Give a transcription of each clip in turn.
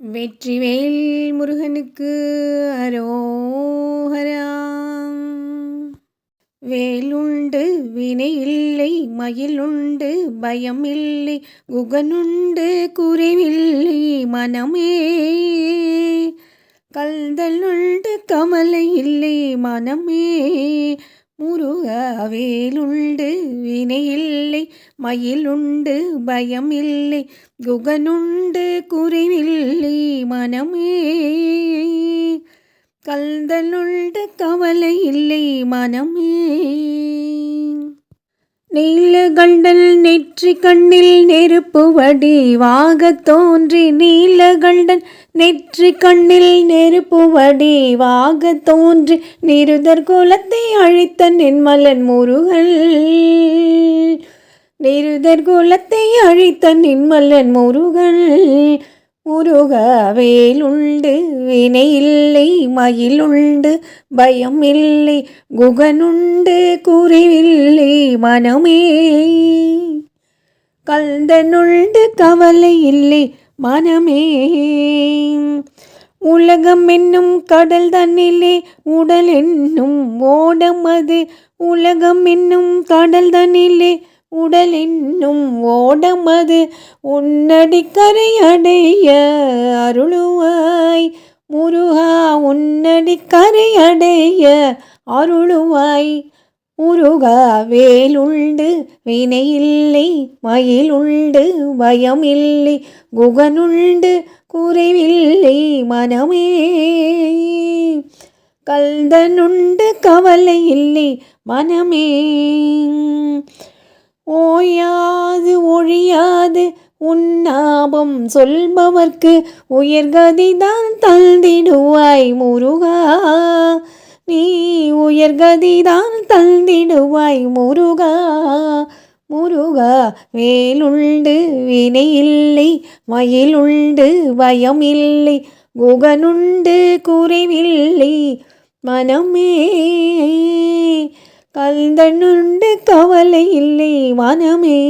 வெற்றிவேல் முருகனுக்கு அரோஹராம். வேலுண்டு வினை இல்லை மயிலுண்டு பயம் இல்லை குகனுண்டு குறைவில்லை மனமே கல்தலுண்டு கமலை இல்லை மனமே முருகவேலுண்டு வினையில்லை மயிலுண்டு பயமில்லை குகனுண்டு குறைவில்லை மனமே கல்தலுண்டு கவலை இல்லை மனமே நீலகண்டல் நெற்றி கண்ணில் நெருப்பு வடிவாக தோன்றி நீலகண்டன் நெற்றி கண்ணில் நெருப்பு வடிவாக தோன்றி நிருதர் குலத்தை அழித்த நின்மலன் முருகல் நிருதர் குலத்தை அழித்த நின்மலன் முருகல் முருகவேலுண்டு வினையில்லை மயிலுண்டு பயம் இல்லை குகனுண்டு குறைவில்லை மனமே. கல்தனுண்டு கவலை இல்லை மனமே. உலகம் என்னும் கடல் தன்னிலே உடல் என்னும் ஓடம் அது. உலகம் என்னும் கடல் தன்னிலே உடல் இன்னும் ஓடமது உன்னடிக்கரை அடைய அருளுவாய். முருகா உன்னடிக்கரை அடைய அருளுவாய். முருகா வேலுண்டு வினையில்லை மயிலுண்டு பயமில்லை குகனுண்டு குறைவில்லை மனமே. கல்தனுண்டு கவலை இல்லை மனமே. ஓயாது ஒழியாது உன்னாபம் சொல்பவர்க்கு உயர்கதிதான் தந்திடுவாய் முருகா. நீ உயர்கதிதான் தந்திடுவாய் முருகா. முருகா வேலுண்டு வினையில்லை மயிலுண்டு பயமில்லை குகனுண்டு குறைவில்லை மனமே கல்தனுண்டு கவலை இல்லை வனமே.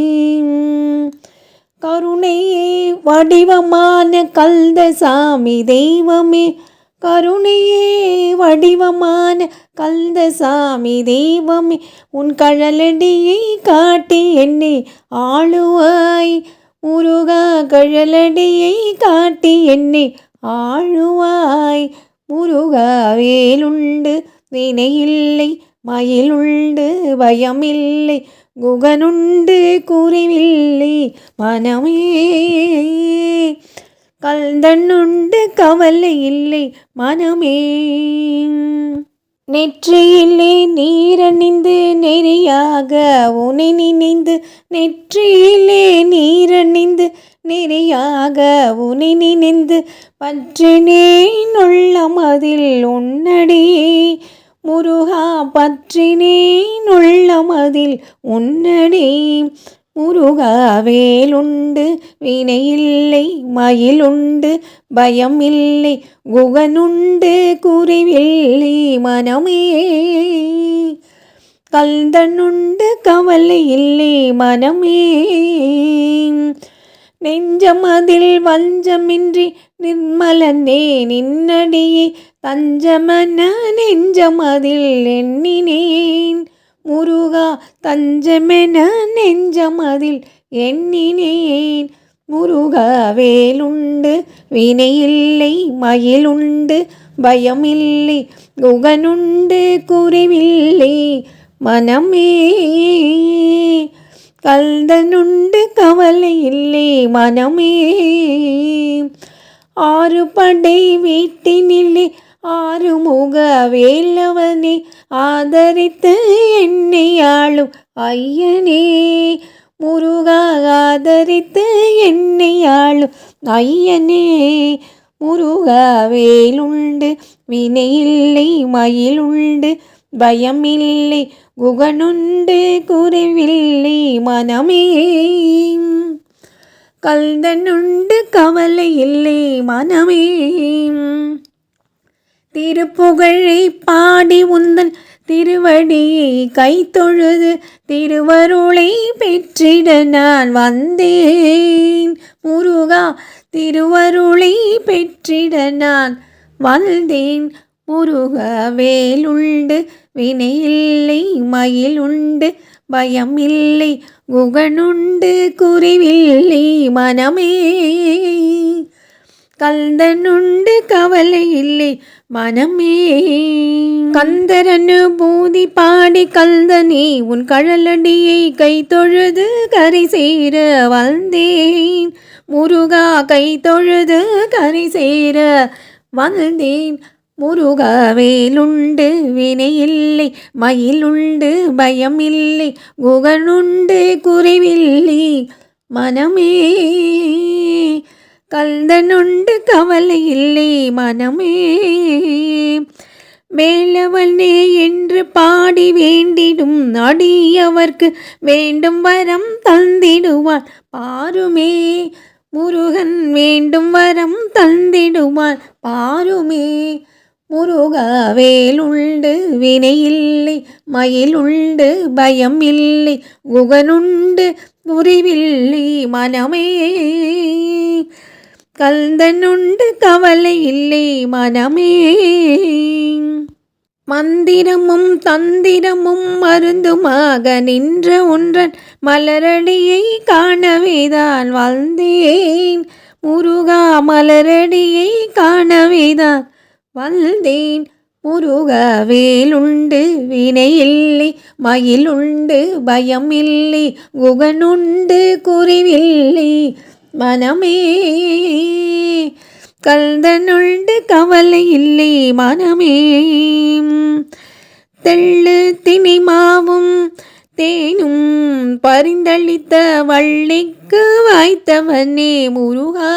கருணையே வடிவமான கல்த சாமி தெய்வமே. கருணையே வடிவமான கல்த சாமி தெய்வமே. உன் கழலடியை காட்டி என்னை ஆளுவாய். முருகா கழலடியை காட்டி என்னை ஆளுவாய். முருகா வேலுண்டு வினையில்லை. மயிலுண்டு பயமில்லை குகனுண்டு குறைவில்லை மனமே கல்தண்ணுண்டு கவலை இல்லை மனமே. நெற்றியிலே நீரணிந்து நெறியாக உனை நினைந்து நெற்றியிலே நீரணிந்து நெறியாக உனை நினைந்து பற்றினேன் உள்ளமதில் உன்னடியே. முருகா பற்றினேன் உள்ளமதில் உன்னடி. முருகா வினையில்லை மயிலுண்டு பயமில்லை குகனுண்டு குறைவில்லை மனமே. கல்தனுண்டு கவலை இல்லை மனமே. நெஞ்சமதில் வஞ்சமின்றி நிர்மலனே நின்னடியே தஞ்சமன நெஞ்சமதில் எண்ணினேன். முருகா தஞ்சமென நெஞ்சமதில் எண்ணினேன். முருகா வேலுண்டு வினையில்லை மயிலுண்டு பயமில்லை குகனுண்டு குறைவில்லை மனமே கல்தனுண்டு கவலை இல்லை மனமே. ஆறு படை வீட்டினிலே ஆறுமுக வேலவனே ஆதரித்த என்னை ஆளும் ஐயனே. முருகா ஆதரித்து என்னை ஆளும் ஐயனே. முருகா வேலுண்டு வினையில்லை மயிலுண்டு பயமில்லை குகனுண்டு குறைவில்லை மனமே கல்தனுண்டு கவலை இல்லை மனமே திருப்புகழை பாடி உந்தன் திருவடியை கை தொழுது திருவருளை பெற்றிட நான் வந்தேன். முருகா திருவருளை பெற்றிட நான் வந்தேன். முருக வேலுண்டு வினையில்லை மயிலுண்டு பயமில்லை குகனுண்டு குறைவில்லை மனமே. கந்தனுண்டு கவலை இல்லை மனமே. கந்தரனு பூதி பாடி கல்தனே உன் கழலடியை கை தொழுது கரை சேர வந்தேன். முருகா கை தொழுது கரை சேர வந்தேன். முருகவேலுண்டு வினையில்லை மயிலுண்டு பயமில்லை குகனுண்டு குறைவில்லை மனமே கல்தனுண்டு கவலை இல்லை மனமே மேலவனே என்று பாடி வேண்டிடும் அடியவர்க்கு வேண்டும் வரம் தந்திடுவான். பாருமே முருகன் வேண்டும் வரம் தந்திடுவான். பாருமே முருகாவேல் உண்டு வினை இல்லை மயில் உண்டு பயம் இல்லை குகனுண்டு முறிவில்லை மனமே. கல்தனுண்டு கவலை இல்லை மனமே. மந்திரமும் தந்திரமும் மருந்துமாக நின்ற ஒன்றன் மலரடியை காணவேதான் வந்தேன். முருகா மலரடியை காணவேதான் வல்தேன் வந்தேன். முருகவேலுண்டு வினையில்லை மயிலுண்டு இல்லை குகனுண்டு குறைவில்லை மனமே கல்தனுண்டு கவலை இல்லை மனமே தெள்ளு திணிமாவும் தேனும் பரிந்தளித்த வள்ளிக்கு வாய்த்தவனே முருகா.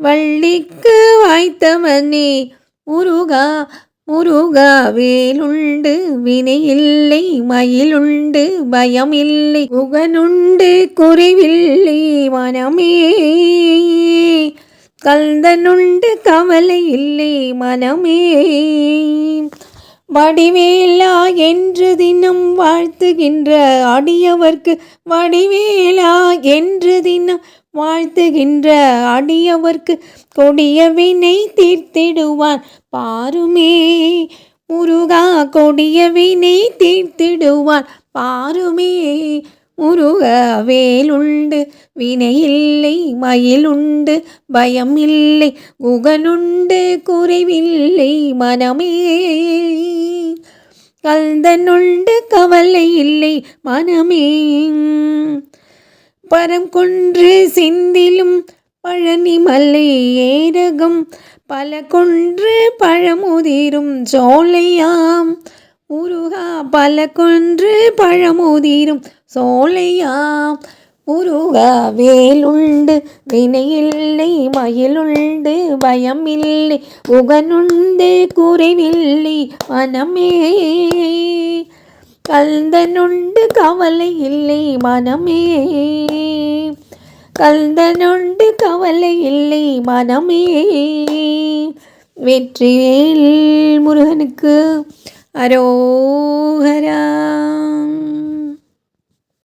வள்ளிக்கு வாய்த்தவனே. முருகா முருகா வேலுண்டு வினையில்லை மயிலுண்டு பயமில்லை புகனுண்டு குறைவில்லை மனமே. கல்தனுண்டு கவலை இல்லை மனமே. வடிவேலா என்று தினம் வாழ்த்துகின்ற அடியவர்க்கு வடிவேலா என்று தினம் வாழ்த்துகின்ற அடியவர்க்கு கொடிய வினை தீர்த்திடுவான். பாருமே முருகா கொடிய வினை தீர்த்திடுவான். பாருமே முருக வேலுண்டு வினையில்லை மயிலுண்டு பயமில்லை குகனுண்டு குறைவில்லை மனமே. கல்தனுண்டு கவலை இல்லை மனமே. பரம் கொன்று செந்திலும் பழனி மலை ஏரகம். பல கொன்று பழமுதிரும் சோலையாம். முருகா பல கொன்று பழமுதிரும் சோலையாம். முருகா வேலுண்டு வினையில்லை மயிலுண்டு பயமில்லை உகனுண்டு குறைவில்லை மனமே கல்தனுண்டு கவலை இல்லை மனமே கல்தனுண்டு கவலை இல்லை மனமே வெற்றிவேல் முருகனுக்கு அரோகரா